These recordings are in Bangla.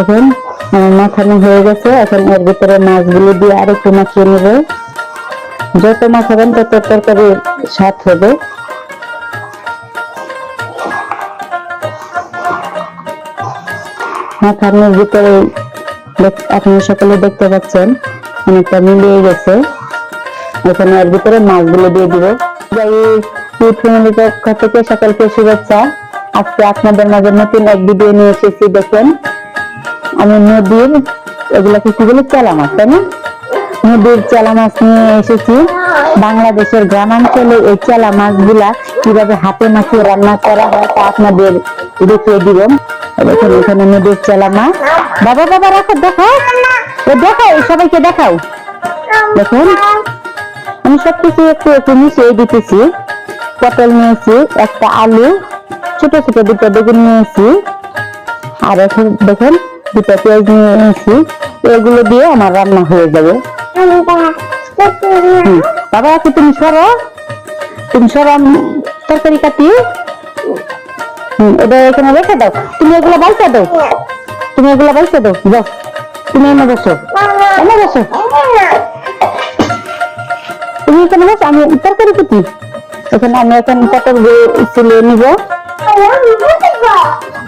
এখন মাখানো হয়ে গেছে। এখন এর ভিতরে মাছগুলো দিয়ে আর একটু মাখিয়ে নেব। যত মাখাবেন তত তরকারি স্বাদ হবে। মাখানোর ভিতরে আপনি সকলে দেখতে পাচ্ছেন, অনেকটা মিলিয়ে গেছে। এখানে এর ভিতরে মাছগুলো দিয়ে দিব। ফ্যামিলির পক্ষ থেকে সকলকে শুভেচ্ছা। আজকে আপনাদের মাঝে নতুন এক ভিডিও নিয়ে এসেছি, দেখেন। আমি নদীর, এগুলাকে কি বলি চেলা মাছ তাই না? নদীর চেলা মাছ নিয়ে এসেছি। বাংলাদেশের গ্রামাঞ্চলে এই চেলা মাছগুলা কীভাবে হাতে মাখিয়ে রান্না করা হয় তা আপনাদের দেখিয়ে দিব। দেখেন, এখানে নদীর চেলা মাছ বাবা বাবা, রাখো দেখাও ও দেখাও সবাইকে দেখাও। দেখুন, আমি সবকিছু একটু একটু মিশিয়ে দিতেছি। পটল নিয়েছি, একটা আলু, ছোট ছোট দুটো বেগুন নিয়েছি। আর এখন দেখেন দুটো পেঁয়াজ নিয়েছি এগুলো দিয়ে আমার রান্না হয়ে যাবে। বাবা আছে তুমি সরো? তুমি সরো তরকারি কাটি। এটা এখানে রেখে দাও। তুমি এগুলো বাইসা দাও। তুমি এগুলো বাইসা দাও। যাও। তুমি এনে বসো। এনে বসো। তুমি এখানে বসো, আমি তরকারি কুটি। এখানে আমি এখন পটল ছিলে নিব।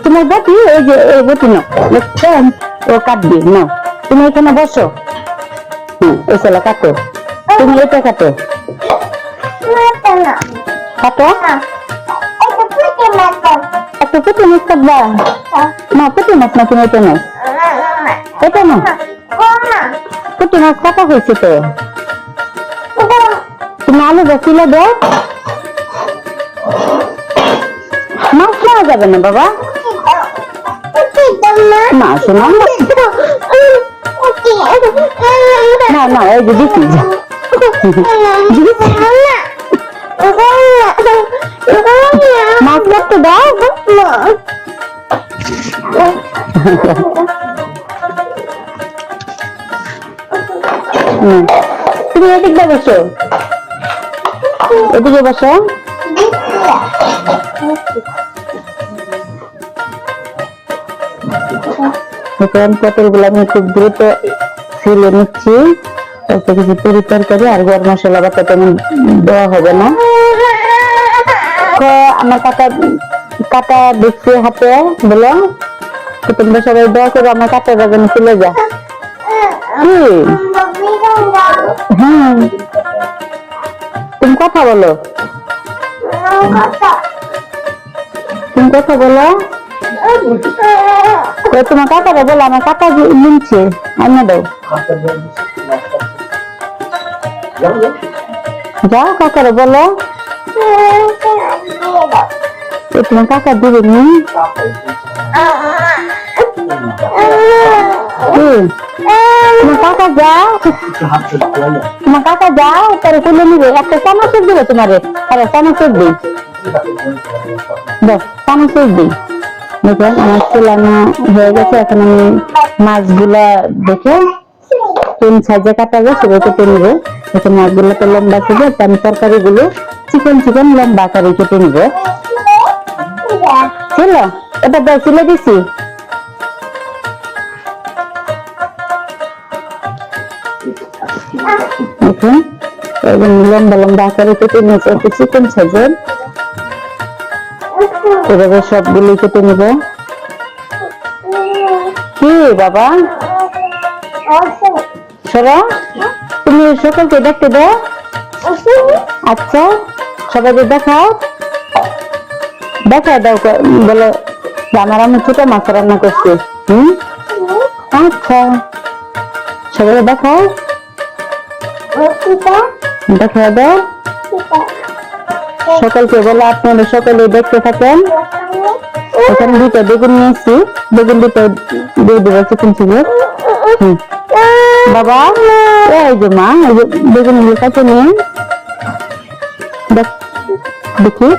তোমার বটি এই যে, এই বটি নাও দেখছেন, ও কাটবি নাও তুমি এখানে বসো। হুম এসে কাটো। তুমি এটা কাটো। কাটো? একটা পুটি মাছ কাটবা। না পুটি মাছ না, তুমি এটা নাও। এটা না পুটি মাছ কাটা হয়েছে তো। তুমি আলু বসিলে দাও। মাছ নেওয়া যাবে না, বাবা। না শোনো। না না এই যে দিচ্ছি মাছ কাটতে দাও। তুমি এদিকে বসো। এদিকে বসো। এখন পটলগুলো আমি খুব দ্রুত ছিলে নিচ্ছি। অল্প কিছু তরি তরকারি আর গরম মশলা বা তেমন দেওয়া হবে না। আমার কাটা কাটা দেখছি হাতে বলো। তোমরা সবাই দোয়া করো আমার কাটা যেন চলে যা কি? হ্যাঁ। তুমি কথা বলো। তুমি কথা বলো। তোমার কাকারে বলো, আমার কাকা নিচ্ছে আন্য দাও। যাও কাকারে বলো। তোমার কাকা দিবে নি যাও। তোমার কাকা যাও, তারে তুলে নিবে। একটা চামচের দিবে তোমারে। আরে দিই। দাও, চামচের দিই। দেখেন আমার চুলানো হয়ে গেছে। এখন আমি মাছগুলা দেখে কোন সাইজে কাটা যায় কেটে নিবো। এখন মাছগুলো তো লম্বা ছিল আমি তরকারি গুলো চিকেন চিকেন লম্বা আকারে কেটে নিবো। ছিল এটা দাও তুলে দিছি। লম্বা লম্বা আকারে কেটে নিয়েছে চিকেন সাইজের। এভাবে সবগুলো কেটে নিব। কি বাবা? সরা। তুমি সকলকে দেখতে দাও। আচ্ছা সবাইকে দেখাও। দেখা দাও বলো আমার আমি ছোট মাছ রান্না করছি। হুম? আচ্ছা সবাই দেখাও। দেখা দাও। সকলকে বলো আপনারা সকলে দেখতে থাকেন। এখানে দুটো বেগুন নিয়েছি। বেগুন দুটো দিয়ে দেবো চিকেন চিকেন বাবা, এই যে মা, এই যে বেগুনগুলো কাছে নিয়ে দেখি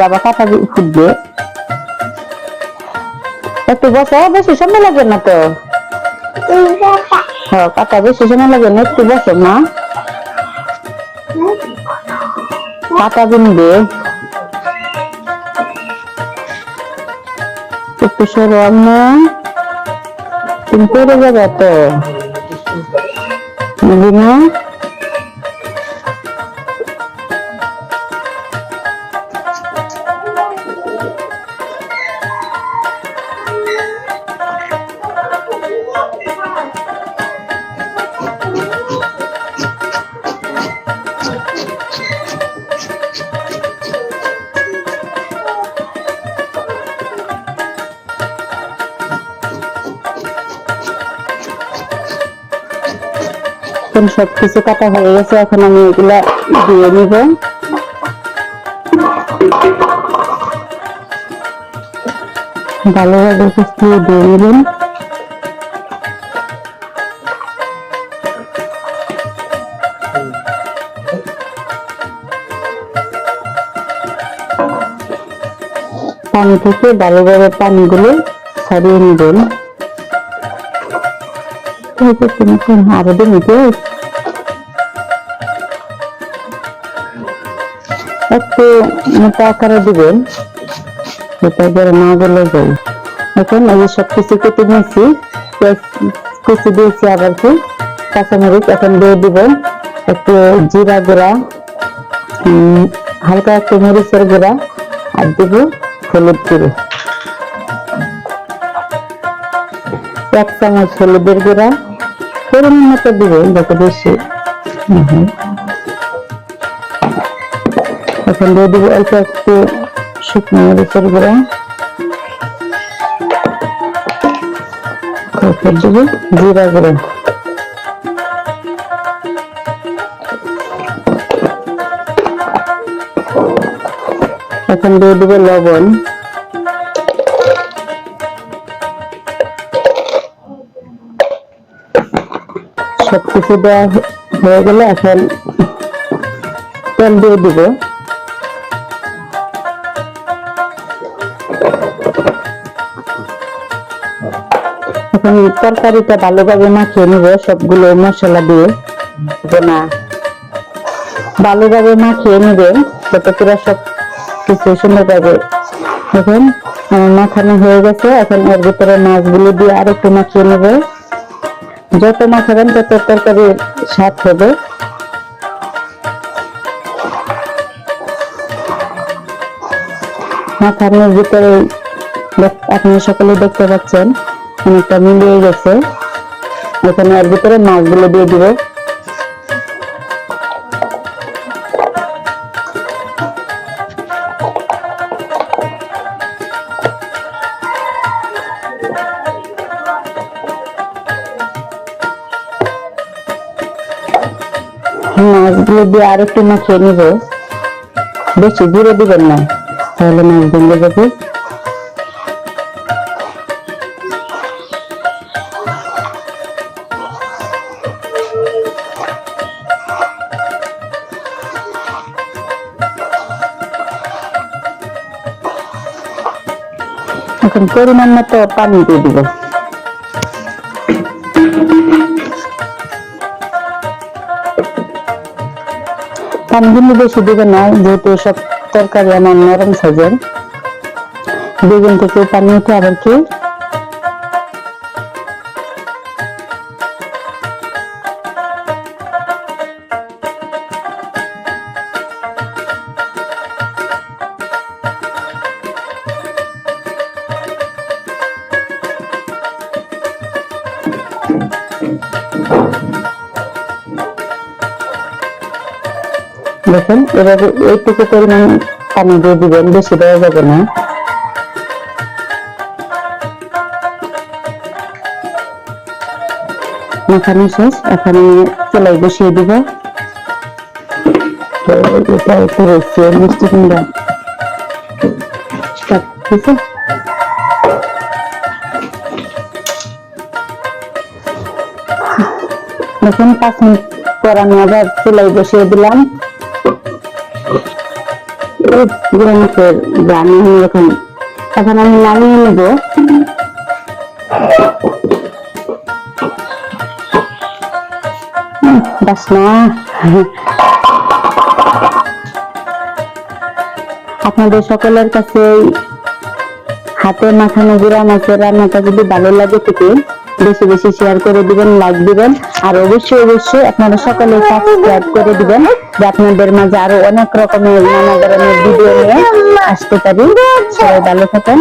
বাবা, কাটা ফুটবে। একটু বসো, বেশি সময় লাগবে না তো। হ্যাঁ, কাকা বেশি সময় লাগে না একটু বসো, মা? পাতা বিনবে। একটু সরো, আম্মা। তুমি পেরে যাবে তো না? এখন সবকিছু কাটা হয়ে গেছে, এখন আমি এগুলা দিয়ে নিব। ভালোভাবে কুচিয়ে দিয়ে নিবেন। পানি থেকে ভালোভাবে পানিগুলো ছাড়িয়ে নেবেন। আরও দিন একটু মোটা আকারে দিবেন। এটা যেন না গলে যায় এখন এই সব কিছু কেটে নিয়েছি। কুচি দিয়েছি আবার কি কাঁচামরিচ এখন দিয়ে দিবেন। একটু জিরা গুঁড়া হালকা একটু মরিচের গুঁড়া আর দিব হলুদ গুঁড়ো। এক চামচ হলুদের গুঁড়া। পরিমাণ মতো দিব যত বেশি। এখন দিয়ে দিব অল্প একটু শুকনো মরিচের গুঁড়া। তারপর দিব জিরা গুঁড়া। এখন দিয়ে দিব লবণ। সবকিছু দেওয়া হয়ে গেলে এখন তেল দিয়ে দিব। এখন তরকারিটা ভালোভাবে মাখিয়ে নিব সবগুলো মশলা দিয়ে। না, ভালোভাবে মাখিয়ে নেবেন যাতে পুরো সব কিছু সুন্দরভাবে এখন মাখানো হয়ে গেছে। এখন এর ভিতরে মাছগুলো দিয়ে আর একটু মাখিয়ে নেবে। যত মাখাবেন তত তরকারির স্বাদ হবে। মাখানোর ভিতরে আপনারা সকলে দেখতে পাচ্ছেন। অনেকটা মিলিয়ে গেছে। এখানে এর ভিতরে মাছগুলো দিয়ে দিব। মাছগুলো দিয়ে আর একটু মাখিয়ে নিব। বেশি ঘুরে দিবেন না। তাহলে মাছ ভেঙে যাবে। এখন পরিমাণ মতো পানি দিয়ে দিব। পানি কিন্তু বেশি দেবে না, যেহেতু সব তরকারি আমার নরম সাইজের। বেগুন থেকে পানি উঠে আবার কি দেখুন, এভাবে এইটুকু পরিমাণ পানি দিয়ে দিবেন, বেশি দেওয়া যাবে না। মাখানো শেষ, এখন চুলাই বসিয়ে দিব। দেখুন, পাঁচ মিনিট পর আমি আবার চুলাই বসিয়ে দিলাম। গ্রামের গান এখন আমি নামিয়ে নেব। বাসনা আপনাদের সকলের কাছে হাতে মাখানো গুড়া মাছের রান্নাটা যদি ভালো লাগে থেকে বেশি বেশি শেয়ার করে দিবেন লাইক দিবেন। আর অবশ্যই অবশ্যই আপনারা সকলে সাবস্ক্রাইব করে দিবেন, যে আপনাদের মাঝে আরও অনেক রকমের নানা ধরনের ভিডিও নিয়ে আসতে পারি। সবাই ভালো থাকেন।